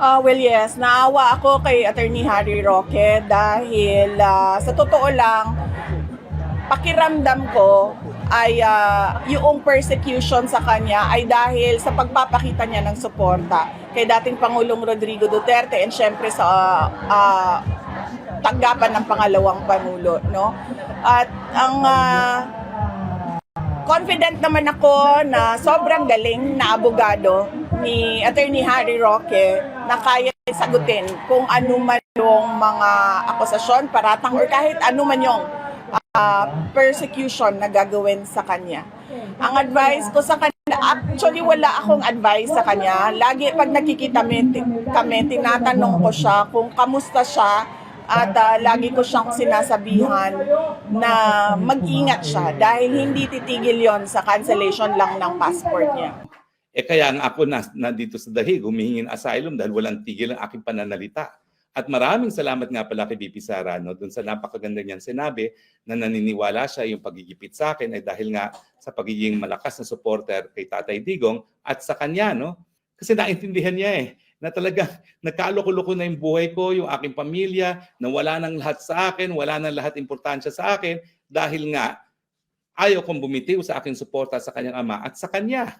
Ah, well, yes. Naawa ako kay Attorney Harry Roque dahil ah, sa totoo lang, pakiramdam ko ay ah, yung persecution sa kanya ay dahil sa pagpapakita niya ng suporta kay dating Pangulong Rodrigo Duterte and syempre sa ah, ah, tanggapan ng pangalawang Pangulo. No? At ang ah, confident naman ako na sobrang galing na abogado ni Attorney Harry Roque na kaya sagutin kung ano man yung mga akusasyon, paratang or kahit ano man yung ah, persecution na gagawin sa kanya. Ang advice ko sa kanya, actually wala akong advice sa kanya. Lagi pag nakikita kami, kami tinatanong ko siya kung kamusta siya at ah, lagi ko siyang sinasabihan na mag-ingat siya dahil hindi titigil yon sa cancellation lang ng passport niya. Eh kaya nga ako na, na dito sa Dahig, humihingi ng asylum dahil walang tigil ang aking pananalita. At maraming salamat nga pala kay BP Sara no, dun sa napakaganda niyang sinabi na naniniwala siya yung pagigipit sa akin ay dahil nga sa pagiging malakas na supporter kay Tatay Digong at sa kanya. No? Kasi naintindihan niya eh na talaga nagkaloko-loko na yung buhay ko, yung aking pamilya, na wala nang lahat sa akin, wala nang lahat importansya sa akin dahil nga ayaw kong bumitiw sa aking suporta sa kanyang ama at sa kanya.